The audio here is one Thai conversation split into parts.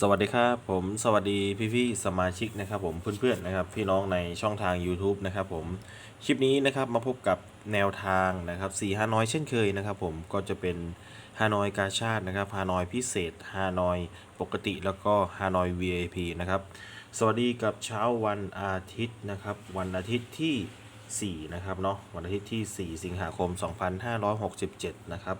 สวัสดีครับผมสวัสดีพี่ๆสมาชิกนะครับผมเพื่อนๆนะครับพี่น้องในช่องทาง YouTube นะครับผมคลิปนี้นะครับมาพบกับแนวทางนะครับ4ฮานอยเช่นเคยนะครับผมก็จะเป็นฮานอยกาชาตินะครับฮานอยพิเศษฮานอยปกติแล้วก็ฮานอย VIP นะครับสวัสดีกับเช้าวันอาทิตย์นะครับวันอาทิตย์ที่4นะครับเนาะวันอาทิตย์ที่ 4 สิงหาคม 2567นะครับ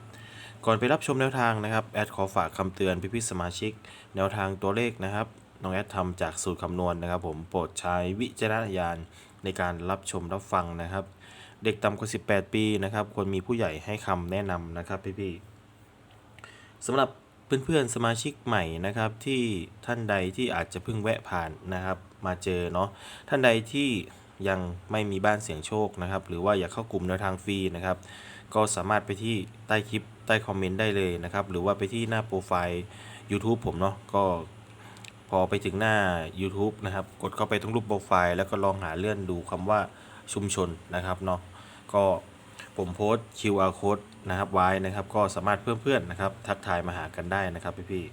ก่อนไปรับชมแนวทางนะครับแอดขอฝากคำเตือนพี่ๆสมาชิก แนวทางตัวเลขนะครับน้องแอดทำจากสูตรคำนวณนะครับ ผมโปรดใช้วิจารณญาณในการรับชมรับฟังนะครับ เด็กต่ำกว่า 18 ปีนะครับควรมีผู้ใหญ่ให้คำแนะนำนะครับพี่ๆสำหรับเพื่อนๆสมาชิกใหม่นะครับที่ท่านใดที่อาจจะเพิ่งแวะผ่านนะครับ มาเจอเนาะท่านใดที่ยังไม่มีบ้านเสียงโชคนะครับ หรือว่าอยากเข้ากลุ่มแนวทางฟรีนะครับ ก็สามารถไปที่ใต้คลิปใต้คอมเมนต์ได้เลยนะครับ หรือว่าไปที่หน้าโปรไฟล์ YouTube ผมเนาะก็พอไปถึงหน้า YouTube นะครับ กดเข้าไปตรงรูปโปรไฟล์แล้วก็ลองหาเลื่อนดูคำว่าชุมชนนะครับเนาะก็ผมโพสต์ QR code นะครับไว้นะครับ ก็สามารถเพื่อนเพื่อนนะครับ ทักทายมาหากันได้นะครับพี่ๆ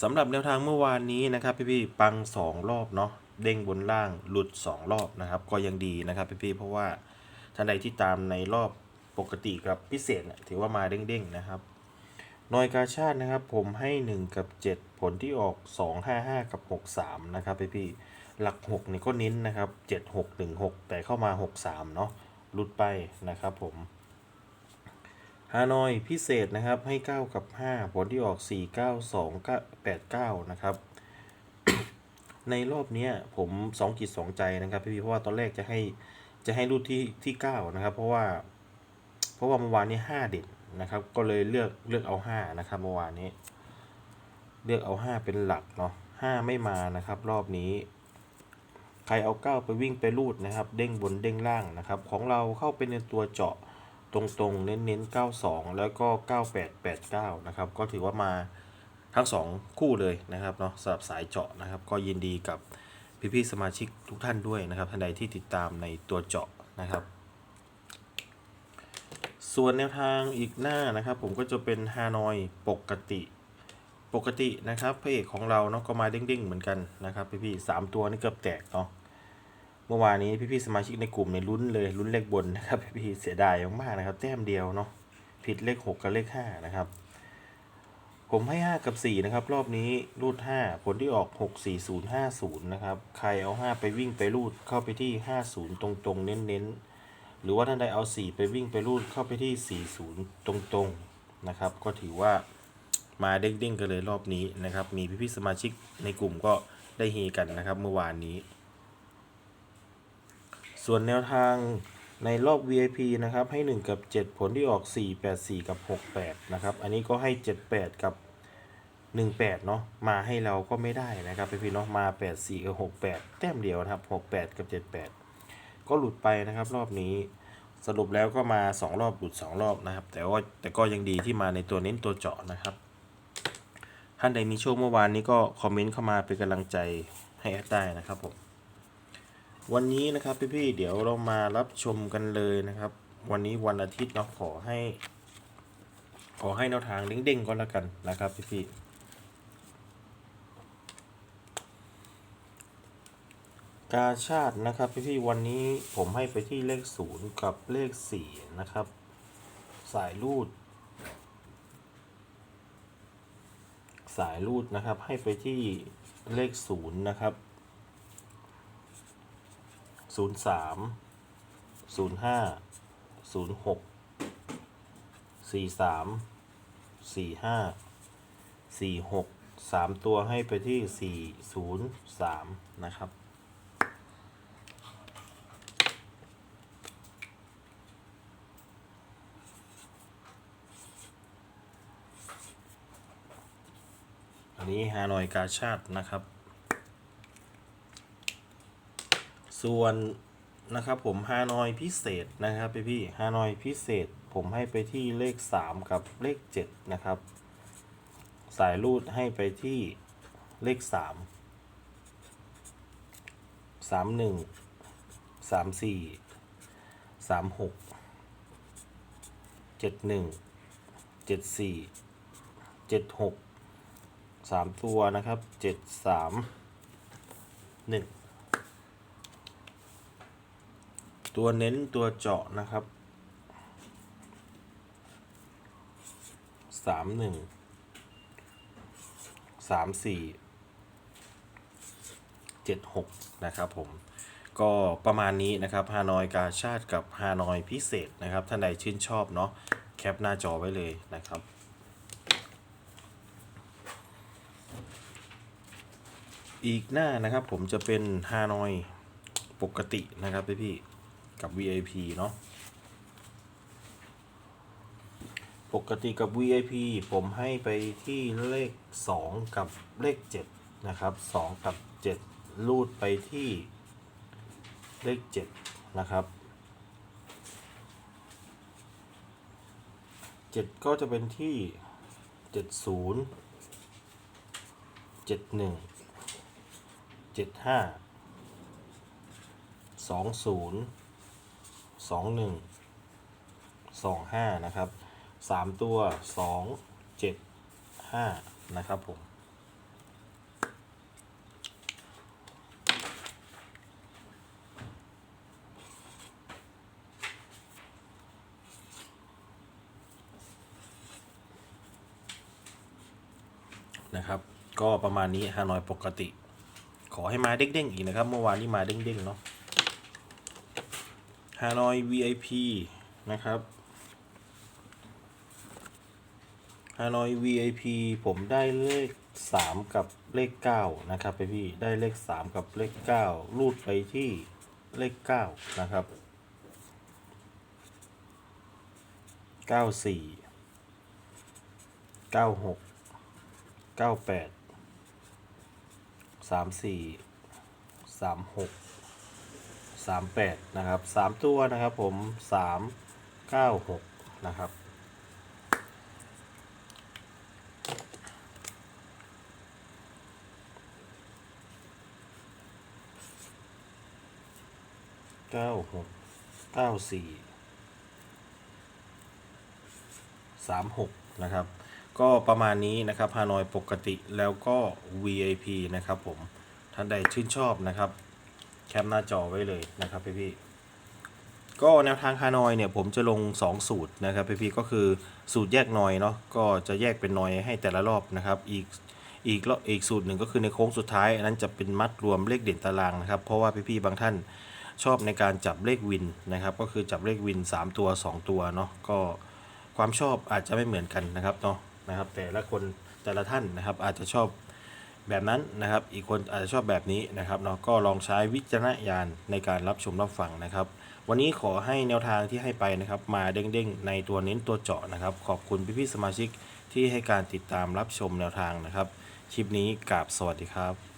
สำหรับแนวทางเมื่อวานนี้นะครับพี่ๆปัง 2 รอบเนาะ เด้งบนล่างหลุด 2 รอบนะครับ ก็ยังดีนะครับพี่ๆเพราะว่าท่านใดที่ตามในรอบปกติกับพิเศษเนี่ยถือว่ามาเด้งๆนะครับนอยกาชาตินะครับ ผมให้ 1 กับ 7 ผลที่ออก 2 5 5 กับ 6 3 นะครับพี่พี่ๆหลัก 6 นี่ก็เน้นนะครับ 7 6 1 6 แต่เข้ามา 6 3 เนาะหลุดไปนะครับผมฮานอยพิเศษนะครับให้ 9 กับ 5 ผลที่ออก 4 9 2 8 9 นะครับ ในรอบนี้ผม2กิจ2ใจนะครับพี่พี่เพราะว่าตอนแรกจะให้จะให้รูดที่ที่9นะครับ เพราะว่า เพราะว่าเมื่อวานนี้ห้าเด่นนะครับ ก็เลยเลือกเลือกเอาห้านะครับเมื่อวานนี้ เลือกเอาห้าเป็นหลักเนาะห้าไม่มานะครับ รอบนี้ ใครเอาเก้าไปวิ่งไปรูดนะครับ เด้งบนเด้งล่างนะครับ ของเราเข้าไปในตัวเจาะตรงๆ เน้นๆ92 แล้วก็ 9889 นะครับ ก็ถือว่ามา ทั้งสองคู่เลยนะครับเนาะสำหรับสายเจาะนะครับ ก็ยินดีกับพี่ๆสมาชิกทุกท่านด้วยนะครับท่านใดที่ติดตามในตัวเจาะนะครับ ส่วนแนวทางอีกหน้านะครับ ผมก็จะเป็นฮานอยปกติปกตินะครับพระเอกของเราเนาะก็มาเด้งๆเหมือนกันนะครับพี่ๆสามตัวนี่เกือบแตกเนาะเมื่อวานนี้พี่ๆสมาชิกในกลุ่มในยลุ้นเลยลุ้นเลขบนนะครับพี่ๆเสียดายมากๆนะครับ แต้มเดียวเนาะผิดเลขหกกับเลขห้านะครับ ผมให้ 5 กับ 4 นะครับ รอบนี้รูด 5 ผลที่ออก 64050 นะครับ ใครเอา 5 ไปวิ่งไปรูดเข้าไปที่ 50 ตรงๆ เน้นๆ หรือว่าท่านใดเอา 4 ไปวิ่งไปรูดเข้าไปที่ 40 ตรงๆ นะครับ ก็ถือว่ามาเด้งๆ กันเลยรอบนี้นะครับ มีพี่ๆสมาชิกในกลุ่มก็ได้เฮกันนะครับเมื่อวานนี้ ส่วนแนวทาง ในรอบ VIP นะครับให้ 1 กับ 7 ผลที่ออก 4 8 4 กับ 68 นะครับ อันนี้ก็ให้ 78 กับ 18 เนาะมาให้เราก็ไม่ได้นะครับพี่ๆเนาะมา 84 กับ 68 แต้มเดียวนะครับ 68 กับ 78 ก็หลุดไปนะครับรอบนี้สรุปแล้วก็มา 2 รอบหลุด 2 รอบนะครับ แต่ว่าแต่ก็ยังดีที่มาในตัวเน้นตัวเจาะนะครับ ท่านใดมีโชคเมื่อวานนี้ก็คอมเมนต์เข้ามาเป็นกำลังใจให้แอดได้นะครับผม วันนี้นะครับพี่ๆเดี๋ยวเรามารับชมกันเลยนะครับ วันนี้วันอาทิตย์เนาะขอให้ ขอให้แนวทางเด้งๆก็แล้วกันนะครับพี่ๆกาชาตินะครับพี่ๆวันนี้ผมให้ไปที่เลขศูนย์กับเลขสี่นะครับ สายรูด สายรูดนะครับให้ไปที่เลขศูนย์นะครับ ศูนย์สามศูนย์ห้าศูนย์หกสี่สามสี่ห้าสี่หกสามตัวให้ไปที่สี่ศูนย์สามนะครับอันนี้ฮานอยกาชาตินะครับ ส่วนนะครับผมฮานอยพิเศษนะครับพี่พี่ฮานอยพิเศษผมให้ไปที่เลข 3 กับเลข 7 นะครับ สายรูดให้ไปที่เลข 3 31 34 36 71 74 76 3 ตัวนะครับ 73 1 ตัวเน้นตัวเจาะนะครับสามหนึ่งสามสี่เจ็ดหกนะครับผมก็ประมาณนี้นะครับฮานอยกาชาติกับฮานอยพิเศษนะครับท่านใดชื่นชอบเนาะแคปหน้าจอไว้เลยนะครับอีกหน้านะครับผมจะเป็นฮานอยปกตินะครับพี่พี่ กับ VIP เนาะปกติกับ VIP ผมให้ไปที่เลข 2 กับเลข 7 นะครับ 2 กับ 7 ลูดไปที่เลข 7 นะครับ 7 ก็จะเป็นที่ 70 71 75 20 สองศูนย์สองหนึ่งสองห้านะครับสามตัวสองเจ็ดห้านะครับผมนะครับ ก็ประมาณนี้ฮานอยปกติ ขอให้มาเด้งๆอีกนะครับ เมื่อวานนี้มาเด้งๆเนาะ ฮานอย VIP นะครับฮานอย VIP ผมได้เลข 3 กับเลข 9 นะครับพี่พี่ได้เลข 3 กับเลข 9 รูดไปที่เลข 9 นะครับ 94 96เก้า แปดสามแปดนะครับสามตัวนะครับผมสามเก้าหกนะครับ เก้าหกเก้าสี่สามหกนะครับ ก็ประมาณนี้นะครับฮานอยปกติแล้วก็ VIP นะครับผมท่านใดชื่นชอบนะครับ แคปหน้าจอไว้เลยนะครับพี่พี่ก็แนวทางฮานอยเนี่ยผมจะลง 2 สูตรนะครับพี่พี่ก็คือสูตรแยกนอยเนาะก็จะแยกเป็นนอยให้แต่ละรอบนะครับ อีกอีกอบอีกสูตรหนึ่งก็คือในโค้งสุดท้าย อันนั้นจะเป็นมัดรวมเลขเด่นตารางนะครับ เพราะว่าพี่พี่ๆบางท่านชอบในการจับเลขวินนะครับ ก็คือจับเลขวิน 3 ตัว 2 ตัวเนาะก็ความชอบอาจจะไม่เหมือนกันนะครับเนาะนะครับ แต่ละคนแต่ละท่านนะครับอาจจะชอบ แบบนั้นนะครับ อีกคนอาจจะชอบแบบนี้นะครับเนาะก็ลองใช้วิจารณญาณในการรับชมรับฟังนะครับ วันนี้ขอให้แนวทางที่ให้ไปนะครับ มาเด้งๆ ในตัวเน้นตัวเจาะนะครับ ขอบคุณพี่ๆสมาชิกที่ให้การติดตามรับชมแนวทางนะครับ คลิปนี้กราบสวัสดีครับ